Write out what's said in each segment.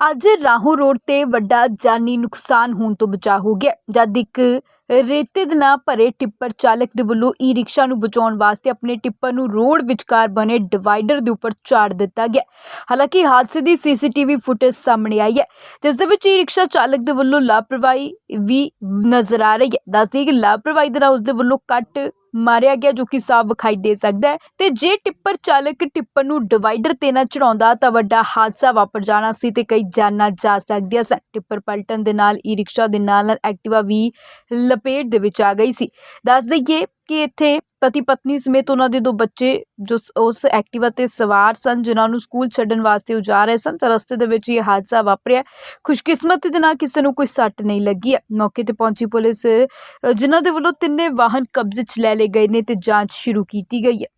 ਅੱਜ ਰਾਹੋਂ ਰੋਡ ਤੇ ਵੱਡਾ ਜਾਨੀ ਨੁਕਸਾਨ ਹੋਣ ਤੋਂ ਬਚਾ ਹੋ ਗਿਆ। ਜਦ ਇੱਕ ਰੇਤੇ ਦੇ ਨਾਲ ਭਰੇ ਟਿੱਪਰ ਚਾਲਕ ਦੇ ਵੱਲੋਂ ਈ ਰਿਕਸ਼ਾ ਨੂੰ ਬਚਾਉਣ ਵਾਸਤੇ ਆਪਣੇ ਟਿੱਪਰ ਨੂੰ ਰੋਡ ਵਿਚਕਾਰ ਬਣੇ ਡਿਵਾਈਡਰ ਦੇ ਉੱਪਰ ਝਾੜ ਦਿੱਤਾ ਗਿਆ। ਹਾਲਾਂਕਿ ਹਾਦਸੇ ਦੀ ਸੀਸੀਟੀਵੀ ਫੁਟੇਜ ਸਾਹਮਣੇ ਆਈ ਹੈ, ਜਿਸ ਦੇ ਵਿੱਚ ਈ ਰਿਕਸ਼ਾ ਚਾਲਕ ਦੇ ਵੱਲੋਂ ਲਾਪਰਵਾਹੀ ਵੀ ਨਜ਼ਰ ਆ ਰਹੀ ਹੈ। ਦੱਸਦੀ ਕਿ ਲਾਪਰਵਾਹੀ ਦੇ ਨਾਲ ਉਸ ਦੇ ਵੱਲੋਂ ਕੱਟ ਮਾਰਿਆ ਗਿਆ, ਜੋ ਕਿ ਸਾਫ਼ ਵਿਖਾਈ ਦੇ ਸਕਦਾ ਹੈ। ਤੇ ਜੇ ਟਿੱਪਰ ਚਾਲਕ ਟਿੱਪਰ ਨੂੰ ਡਿਵਾਈਡਰ ਤੇ ਨਾ ਚੜਾਉਂਦਾ ਤਾਂ ਵੱਡਾ ਹਾਦਸਾ ਵਾਪਰ ਜਾਣਾ ਸੀ ਤੇ ਕਈ ਜਾਨਾਂ ਜਾ ਸਕਦੀਆਂ ਸਨ। ਟਿੱਪਰ ਪਲਟਣ ਦੇ ਨਾਲ ਈ ਰਿਕਸ਼ਾ ਦੇ ਨਾਲ ਨਾਲ ਐਕਟਿਵਾ ਵੀ ਲਪੇਟ ਦੇ ਵਿੱਚ ਆ ਗਈ ਸੀ। ਦੱਸ ਦਈਏ ਕਿ ਇੱਥੇ ਪਤੀ ਪਤਨੀ ਸਮੇਤ ਉਹਨਾਂ ਦੇ ਦੋ ਬੱਚੇ ਜੋ ਉਸ ਐਕਟਿਵਾ ਤੇ ਸਵਾਰ ਸਨ, ਜਿਨ੍ਹਾਂ ਨੂੰ ਸਕੂਲ ਛੱਡਣ ਵਾਸਤੇ ਉਹ ਜਾ ਰਹੇ ਸਨ, ਤਾਂ ਰਸਤੇ ਦੇ ਵਿੱਚ ਇਹ ਹਾਦਸਾ ਵਾਪਰਿਆ। ਖੁਸ਼ਕਿਸਮਤ ਦੇ ਨਾਲ ਕਿਸੇ ਨੂੰ ਕੋਈ ਸੱਟ ਨਹੀਂ ਲੱਗੀ। ਹੈ ਮੌਕੇ ਤੇ ਪਹੁੰਚੀ ਪੁਲਿਸ ਜਿਨ੍ਹਾਂ ਦੇ ਵੱਲੋਂ ਤਿੰਨੇ ਵਾਹਨ ਕਬਜ਼ੇ 'ਚ ਲੈ ਲਏ ਗਏ ਨੇ ਤੇ ਜਾਂਚ ਸ਼ੁਰੂ ਕੀਤੀ ਗਈ ਹੈ।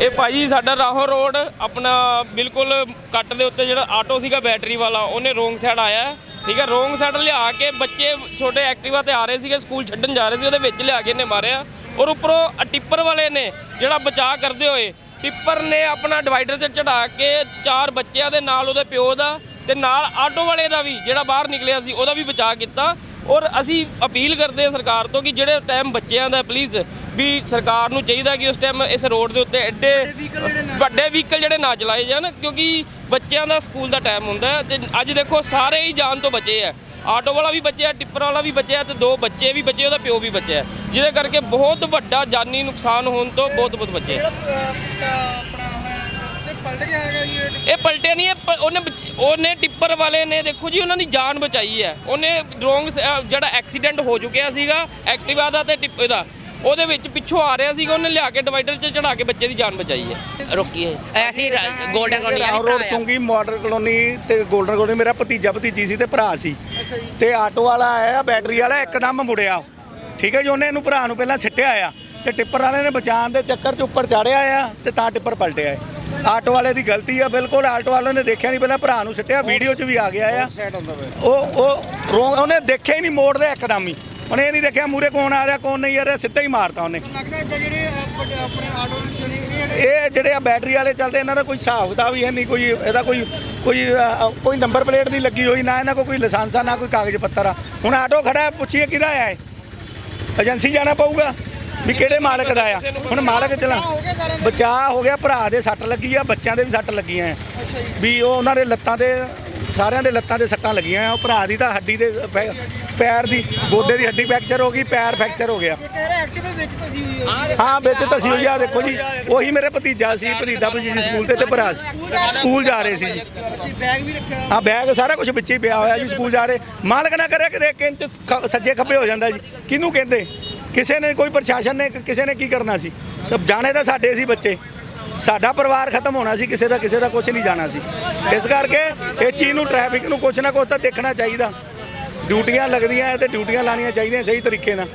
ਇਹ ਭਾਜੀ ਸਾਡਾ ਰਾਹੋਂ ਰੋਡ, ਆਪਣਾ ਬਿਲਕੁਲ ਕੱਟ ਦੇ ਉੱਤੇ ਜਿਹੜਾ ਆਟੋ ਸੀਗਾ ਬੈਟਰੀ ਵਾਲਾ, ਉਹਨੇ ਰੋਂਗ ਸਾਈਡ ਆਇਆ। ਠੀਕ ਹੈ, ਰੋਂਗ ਸਾਈਡ ਲਿਆ ਕੇ ਬੱਚੇ ਛੋਟੇ ਐਕਟਿਵਾ ਤੇ ਆ ਰਹੇ ਸੀਗੇ, ਸਕੂਲ ਛੱਡਣ ਜਾ ਰਹੇ ਸੀ, ਉਹਦੇ ਵਿੱਚ ਲਿਆ ਕੇ ਇਹਨੇ ਮਾਰਿਆ। ਔਰ ਉੱਪਰੋਂ ਟਿੱਪਰ ਵਾਲੇ ਨੇ, ਜਿਹੜਾ ਬਚਾਅ ਕਰਦੇ ਹੋਏ, ਟਿੱਪਰ ਨੇ ਆਪਣਾ ਡਿਵਾਈਡਰ ਤੇ ਚੜਾ ਕੇ ਚਾਰ ਬੱਚਿਆਂ ਦੇ ਨਾਲ ਉਹਦੇ ਪਿਓ ਦਾ ਤੇ ਨਾਲ ਆਟੋ ਵਾਲੇ ਦਾ ਵੀ, ਜਿਹੜਾ ਬਾਹਰ ਨਿਕਲਿਆ ਸੀ, ਉਹਦਾ ਵੀ ਬਚਾਅ ਕੀਤਾ। ਔਰ ਅਸੀਂ ਅਪੀਲ ਕਰਦੇ ਹਾਂ ਸਰਕਾਰ ਤੋਂ ਕਿ ਜਿਹੜੇ ਟਾਈਮ ਬੱਚਿਆਂ ਦਾ ਪਲੀਜ਼ ਵੀ ਸਰਕਾਰ ਨੂੰ ਚਾਹੀਦਾ ਕਿ ਉਸ ਟਾਈਮ ਇਸ ਰੋਡ ਦੇ ਉੱਤੇ ਐਡੇ ਵੱਡੇ ਵਹੀਕਲ ਜਿਹੜੇ ਨਾ ਚਲਾਏ ਜਾਣ ਕਿਉਂਕਿ ਬੱਚਿਆਂ ਦਾ ਸਕੂਲ ਦਾ ਟਾਈਮ ਹੁੰਦਾ ਤੇ ਅੱਜ ਦੇਖੋ ਸਾਰੇ ਹੀ ਜਾਨ ਤੋਂ ਬਚੇ ਆ। ਆਟੋ ਵਾਲਾ ਵੀ ਬਚਿਆ ਟਿੱਪਰ ਵਾਲਾ ਵੀ ਬਚਿਆ ਤੇ ਦੋ ਬੱਚੇ ਵੀ ਬਚੇ ਉਹਦਾ ਪਿਓ ਵੀ ਬਚਿਆ। ਜਿਹਦੇ ਕਰਕੇ ਬਹੁਤ ਵੱਡਾ ਜਾਨੀ ਨੁਕਸਾਨ ਹੋਣ ਤੋਂ ਬਹੁਤ ਬਹੁਤ ਬਚੇ ਇਹ ਪਲਟਿਆ ਨਹੀਂ ਉਹਨੇ ਉਹਨੇ ਟਿੱਪਰ ਵਾਲੇ ਨੇ ਦੇਖੋ ਜੀ ਉਹਨਾਂ ਦੀ ਜਾਨ ਬਚਾਈ ਹੈ। ਉਹਨੇ ਰੋਂਗ ਜਿਹੜਾ ਐਕਸੀਡੈਂਟ ਹੋ ਚੁੱਕਿਆ ਸੀਗਾ ਐਕਟਿਵਾ ਦਾ ਤੇ ਟਿੱਪਰ ਦਾ। ਉਹਦੇ ਵਿੱਚ ਪਿੱਛੋਂ ਆ ਰਿਹਾ ਸੀਗਾ ਉਹਨੇ ਲਿਆ ਕੇ ਡਿਵਾਈਡਰ 'ਚ ਚੜਾ ਕੇ ਬੱਚੇ ਦੀ ਜਾਨ ਬਚਾਈ ਹੈ। ਰੁਕੀ ਹੈ। ਅਸੀਂ ਗੋਲਡਨ ਕਲੋਨੀ ਰਾਓ ਰੋਡ ਚੁੰਗੀ ਮਾਡਲ ਕਲੋਨੀ ਤੇ 골ਡਨ ਕਲੋਨੀ ਮੇਰਾ ਭਤੀਜਾ ਭਤੀਜੀ ਸੀ ਤੇ ਭਰਾ ਸੀ। ਤੇ ਆਟੋ ਵਾਲਾ ਆਇਆ ਬੈਟਰੀ ਵਾਲਾ ਇੱਕਦਮ ਮੁੜਿਆ। ਠੀਕ ਹੈ ਜੀ ਉਹਨੇ ਇਹਨੂੰ ਭਰਾ ਨੂੰ ਪਹਿਲਾਂ ਸਿੱਟਿਆ ਆ ਤੇ ਟਿੱਪਰ ਵਾਲੇ ਨੇ ਬਚਾਉਣ ਦੇ ਚੱਕਰ 'ਚ ਉੱਪਰ ਚਾੜਿਆ ਆ ਤੇ ਤਾਂ ਟਿੱਪਰ ਪਲਟਿਆ ਹੈ ਆਟੋ ਵਾਲੇ ਦੀ ਗਲਤੀ ਆ ਬਿਲਕੁਲ ਆਟੋ ਵਾਲੇ ਨੇ ਦੇਖਿਆ ਨਹੀਂ ਪਹਿਲਾਂ ਭਰਾ ਨੂੰ ਸਿੱਟਿਆ ਵੀਡੀਓ 'ਚ ਵੀ ਆ ਗਿਆ ਆ। ਉਹ ਉਹ ਉਹਨੇ ਦੇਖਿਆ ਹੀ ਨਹੀਂ ਮੋੜਦੇ ਇੱਕਦਮ ਹੀ। ਉਹਨੇ ਇਹ ਨਹੀਂ ਦੇਖਿਆ ਮੂਰੇ ਕੌਣ ਆ ਰਿਹਾ ਕੌਣ ਨਹੀਂ ਆ ਰਿਹਾ ਸਿੱਧਾ ਹੀ ਮਾਰਤਾ ਉਹਨੇ। ਲੱਗਦਾ ਇੱਦਾਂ ਜਿਹੜੇ ਆਪਣੇ ਆਪਣੇ ਆਟੋ ਰਿਕਸ਼ਾ ਨੇ ਇਹ ਜਿਹੜੇ ਇਹ ਜਿਹੜੇ ਆ ਬੈਟਰੀ ਵਾਲੇ ਚੱਲਦੇ ਇਹਨਾਂ ਦਾ ਕੋਈ ਹਿਸਾਬ ਦਾ ਵੀ ਹੈ ਨਹੀਂ ਕੋਈ ਇਹਦਾ ਕੋਈ ਕੋਈ ਕੋਈ ਨੰਬਰ ਪਲੇਟ ਨਹੀਂ ਲੱਗੀ ਹੋਈ ਨਾ ਇਹਨਾਂ ਕੋਲ ਕੋਈ ਲਾਇਸੈਂਸ ਆ ਨਾ ਕੋਈ ਕਾਗਜ਼ ਪੱਤਰ ਆ। ਹੁਣ ਆਟੋ ਖੜਾ ਹੈ, ਪੁੱਛੀਏ ਕਿਹਦਾ ਆ ਇਹ? ਏਜੰਸੀ ਜਾਣਾ ਪਊਗਾ ਵੀ ਕਿਹੜੇ ਮਾਲਕ ਦਾ ਆ? ਹੁਣ ਮਾਲਕ ਚਲਾ ਬਚਾਅ ਹੋ ਗਿਆ ਭਰਾ ਦੇ ਸੱਟ ਲੱਗੀ ਆ ਬੱਚਿਆਂ ਦੇ ਵੀ ਸੱਟ ਲੱਗੀਆਂ ਆ। ਵੀ ਉਹ ਉਹਨਾਂ ਦੇ ਲੱਤਾਂ ਦੇ ਸਾਰਿਆਂ ਦੇ ਲੱਤਾਂ ਦੇ ਸੱਟਾਂ ਲੱਗੀਆਂ ਆ ਉਹ ਭਰਾ ਦੀ ਤਾਂ ਹੱਡੀ ਦੇ ਪੈਰ ਦੀ ਗੋਡੇ ਦੀ ਹੱਡੀ ਫ੍ਰੈਕਚਰ ਹੋ ਗਈ ਪੈਰ ਫ੍ਰੈਕਚਰ ਹੋ ਗਿਆ। ਹੈ ਹਾਂ ਵਿੱਚ ਤਸੀ ਹੋਈ ਆ ਦੇਖੋ ਜੀ ਉਹੀ ਮੇਰੇ ਭਤੀਜਾ ਸੀ ਭਤੀਜਾ ਭਤੀਜੀ ਸਕੂਲ ਤੇ ਤੇ ਭਰਾ ਸੀ। ਸਕੂਲ ਜਾ ਰਹੇ ਸੀ ਜੀ। ਬੈਗ ਵੀ ਰੱਖਿਆ ਆ ਬੈਗ ਸਾਰਾ ਕੁਝ ਵਿੱਚੇ ਹੀ ਪਿਆ ਹੋਇਆ ਜੀ ਸਕੂਲ ਜਾ ਰਹੇ। ਮਾਲਕ ਨਾ ਕਰੇ ਕਿਤੇ ਖ- ਸੱਜੇ ਖੱਬੇ ਹੋ ਜਾਂਦਾ ਜੀ। ਕਿਹਨੂੰ ਕਹਿੰਦੇ? ਕਿਸੇ ਨੇ ਕੋਈ ਪ੍ਰਸ਼ਾਸਨ ਨੇ ਕਿਸੇ ਨੇ ਕੀ ਕਰਨਾ ਸੀ? ਸਭ ਜਾਣੇ ਤਾਂ ਸਾਡੇ ਸੀ ਬੱਚੇ। ਸਾਡਾ ਪਰਿਵਾਰ ਖਤਮ ਹੋਣਾ ਸੀ, ਕਿਸੇ ਦਾ ਕਿਸੇ ਦਾ ਕੁਝ ਨਹੀਂ ਜਾਣਾ ਸੀ। ਇਸ ਕਰਕੇ ਇਹ ਚੀਜ਼ ਨੂੰ ਟ੍ਰੈਫਿਕ ਨੂੰ ਕੁਛ ਨਾ ਕੁਛ ਤਾਂ ਦੇਖਣਾ ਚਾਹੀਦਾ। ਡਿਊਟੀਆਂ ਲੱਗਦੀਆਂ ਤੇ ਡਿਊਟੀਆਂ ਲਾਣੀਆਂ ਚਾਹੀਦੀਆਂ ਸਹੀ ਤਰੀਕੇ ਨਾਲ।